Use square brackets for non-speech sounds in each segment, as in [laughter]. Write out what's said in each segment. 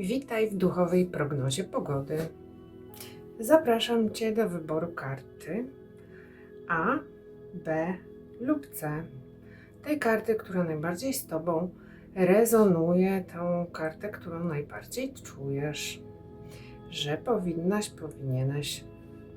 Witaj w duchowej prognozie pogody. Zapraszam Cię do wyboru karty A, B lub C. Tej karty, która najbardziej z Tobą rezonuje, tą kartę, którą najbardziej czujesz, że powinnaś, powinieneś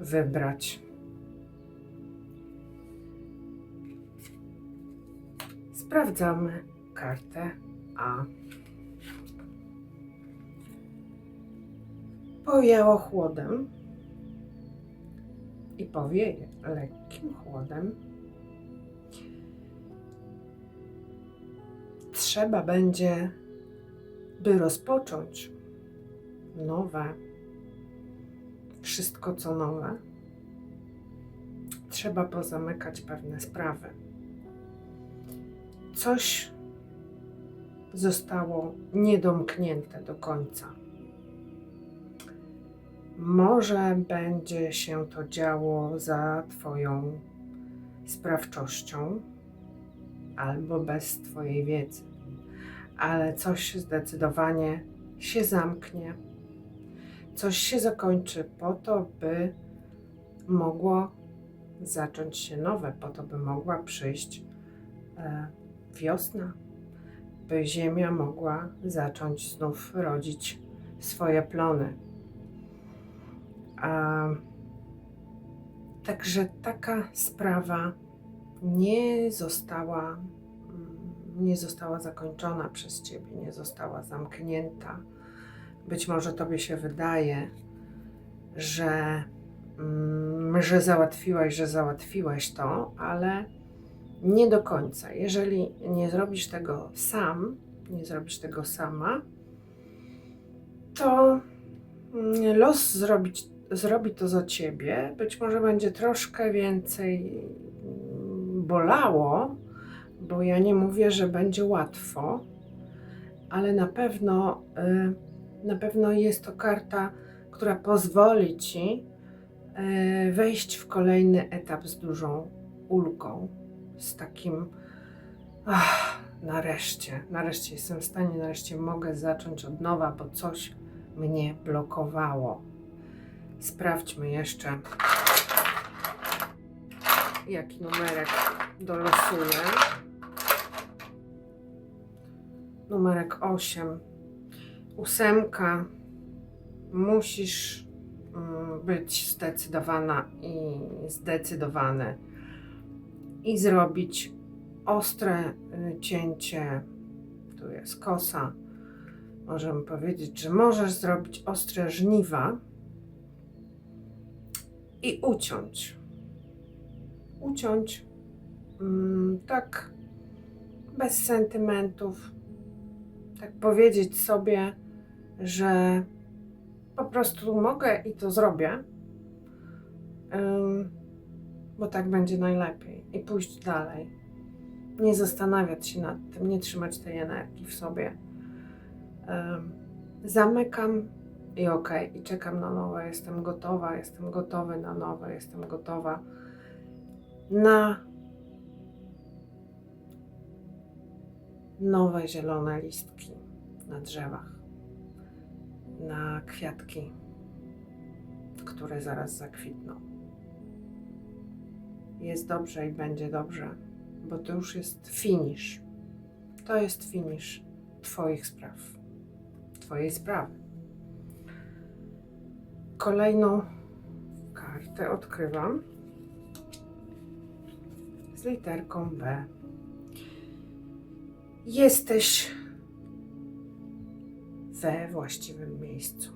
wybrać. Sprawdzamy kartę A. Pojęło chłodem i powieje lekkim chłodem. Trzeba będzie, by rozpocząć nowe, wszystko co nowe, trzeba pozamykać pewne sprawy. Coś zostało niedomknięte do końca. Może będzie się to działo za Twoją sprawczością albo bez Twojej wiedzy, ale coś zdecydowanie się zamknie, coś się zakończy po to, by mogło zacząć się nowe, po to, by mogła przyjść e, wiosna, by ziemia mogła zacząć znów rodzić swoje plony. A, także taka sprawa nie została, mm, nie została zakończona przez Ciebie, nie została zamknięta. Być może Tobie się wydaje, że, mm, że załatwiłaś, że załatwiłeś to, ale nie do końca. Jeżeli nie zrobisz tego sam, nie zrobisz tego sama, to mm, los zrobić, zrobi to za ciebie. Być może będzie troszkę więcej bolało, bo ja nie mówię, że będzie łatwo, ale na pewno, y, na pewno jest to karta, która pozwoli ci y, wejść w kolejny etap z dużą ulgą, z takim ach, nareszcie, nareszcie jestem w stanie, nareszcie mogę zacząć od nowa, bo coś mnie blokowało. Sprawdźmy jeszcze, jaki numerek dolosuję. Numerek 8. Ósemka. Musisz mm, być zdecydowana i zdecydowany i zrobić ostre y, cięcie. Tu jest kosa. Możemy powiedzieć, że możesz zrobić ostre żniwa i uciąć. Uciąć mm, tak bez sentymentów. Tak powiedzieć sobie, że po prostu mogę i to zrobię, bo tak będzie najlepiej i pójść dalej. Nie zastanawiać się nad tym, nie trzymać tej energii w sobie. Zamykam i okej, i czekam na nowe. Jestem gotowa, jestem gotowy na nowe, jestem gotowa na nowe zielone listki na drzewach, na kwiatki, które zaraz zakwitną. Jest dobrze i będzie dobrze, bo to już jest finisz. To jest finisz Twoich spraw, Twojej sprawy. Kolejną kartę odkrywam z literką B. Jesteś we właściwym miejscu.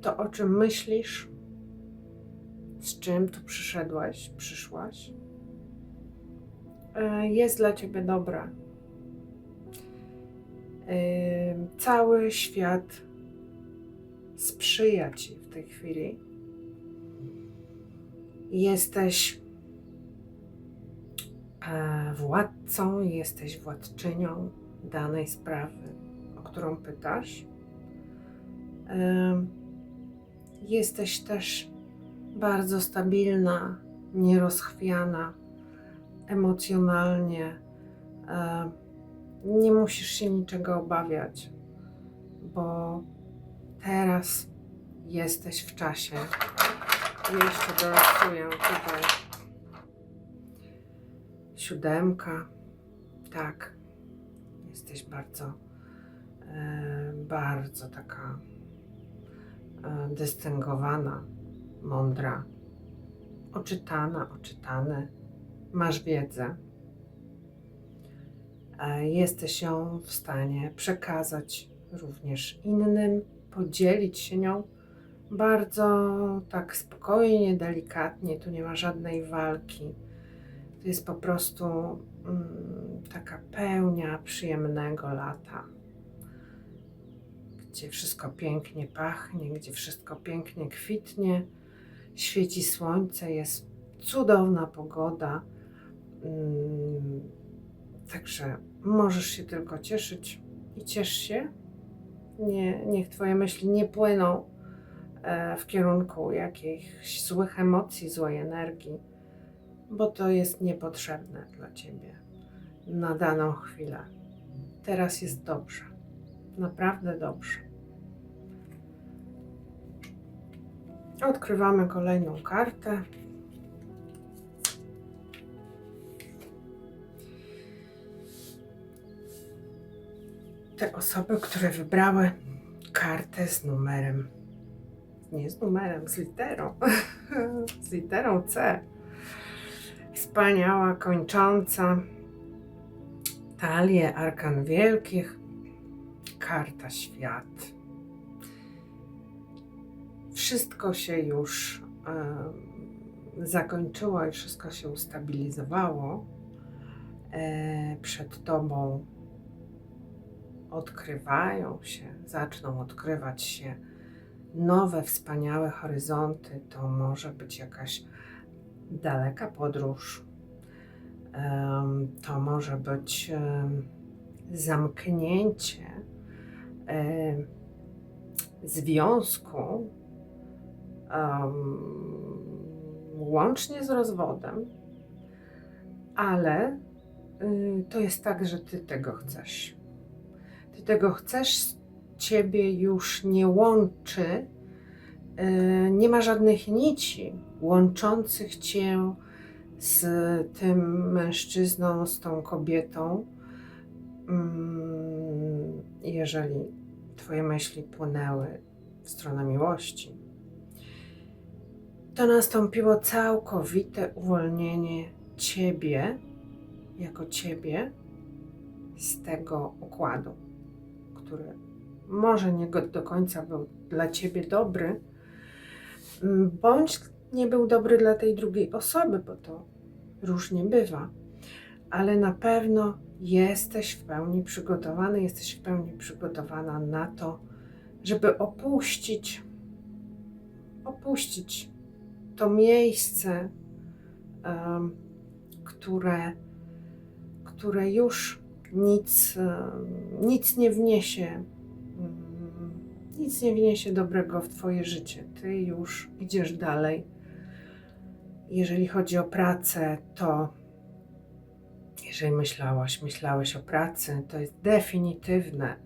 To, o czym myślisz, z czym tu przyszedłaś, przyszłaś, e, jest dla ciebie dobre. E, Cały świat sprzyja ci w tej chwili. Jesteś e, władcą, jesteś władczynią danej sprawy, o którą pytasz. Jesteś też bardzo stabilna, nierozchwiana emocjonalnie. E, Nie musisz się niczego obawiać. bo teraz jesteś w czasie. Jeszcze dolosuję tutaj siódemka. Tak, jesteś bardzo, e, bardzo taka e, dystyngowana, mądra, oczytana, oczytany. Masz wiedzę. E, Jesteś ją w stanie przekazać również innym, podzielić się nią bardzo tak spokojnie, delikatnie. Tu nie ma żadnej walki. To jest po prostu mm, taka pełnia przyjemnego lata, gdzie wszystko pięknie pachnie, gdzie wszystko pięknie kwitnie, świeci słońce, jest cudowna pogoda. Mm, Także możesz się tylko cieszyć i ciesz się. Nie, niech Twoje myśli nie płyną e, w kierunku jakichś złych emocji, złej energii, bo to jest niepotrzebne dla Ciebie na daną chwilę. Teraz jest dobrze, naprawdę dobrze. Odkrywamy kolejną kartę. Te osoby, które wybrały kartę z numerem, nie z numerem, z literą, [laughs] z literą C. Wspaniała, kończąca talię arkan wielkich, karta świat. Wszystko się już e, zakończyło i wszystko się ustabilizowało. E, przed Tobą odkrywają się, zaczną odkrywać się nowe, wspaniałe horyzonty. To może być jakaś daleka podróż. To może być zamknięcie związku łącznie z rozwodem, ale y, to jest tak, że ty tego chcesz ty tego chcesz, ciebie już nie łączy, yy, nie ma żadnych nici łączących cię z tym mężczyzną, z tą kobietą, Mm, jeżeli twoje myśli płynęły w stronę miłości. To nastąpiło całkowite uwolnienie ciebie, jako ciebie, z tego układu który może nie do końca był dla ciebie dobry, m, bądź nie był dobry dla tej drugiej osoby, bo to różnie bywa, ale na pewno jesteś w pełni przygotowany, jesteś w pełni przygotowana na to, żeby opuścić, opuścić to miejsce, które, które już nic, nic nie wniesie, nic nie wniesie dobrego w Twoje życie. Ty już idziesz dalej. Jeżeli chodzi o pracę, to jeżeli myślałaś, myślałeś o pracy, to jest definitywne,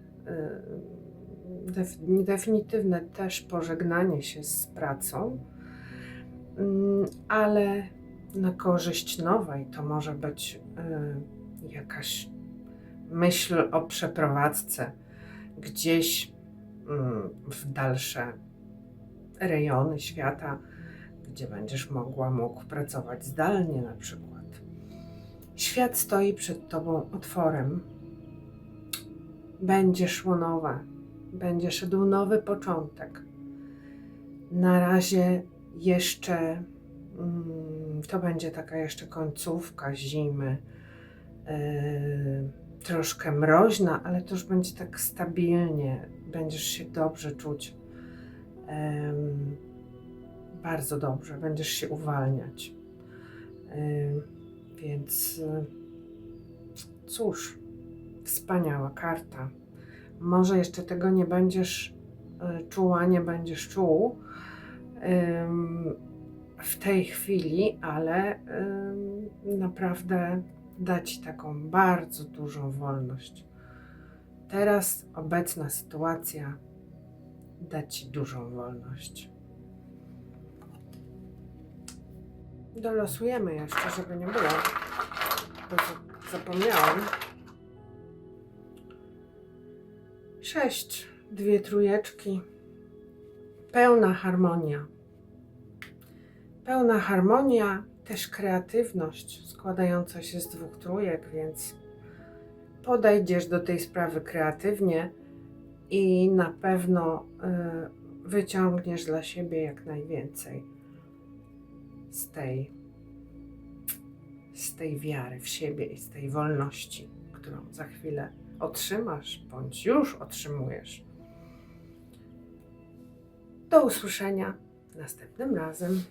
def- definitywne też pożegnanie się z pracą, ale na korzyść nowej to może być jakaś myśl o przeprowadzce gdzieś mm, w dalsze rejony świata, gdzie będziesz mogła, mógł pracować zdalnie na przykład. Świat stoi przed tobą otworem. Będzie szło nowe, będzie szedł nowy początek. Na razie jeszcze mm, to będzie taka jeszcze końcówka zimy. Yy, troszkę mroźna, ale to już będzie tak stabilnie. Będziesz się dobrze czuć. Em, bardzo dobrze. Będziesz się uwalniać. Em, więc y, cóż, wspaniała karta. Może jeszcze tego nie będziesz y, czuła, nie będziesz czuł em, w tej chwili, ale em, naprawdę da Ci taką bardzo dużą wolność. Teraz obecna sytuacja da ci dużą wolność. Dolosujemy jeszcze, żeby nie było, za- zapomniałam. Sześć, dwie trójeczki. Pełna harmonia. Pełna harmonia, też kreatywność składająca się z dwóch trójek, więc podejdziesz do tej sprawy kreatywnie i na pewno y, wyciągniesz dla siebie jak najwięcej z tej, z tej wiary w siebie i z tej wolności, którą za chwilę otrzymasz bądź już otrzymujesz. Do usłyszenia następnym razem.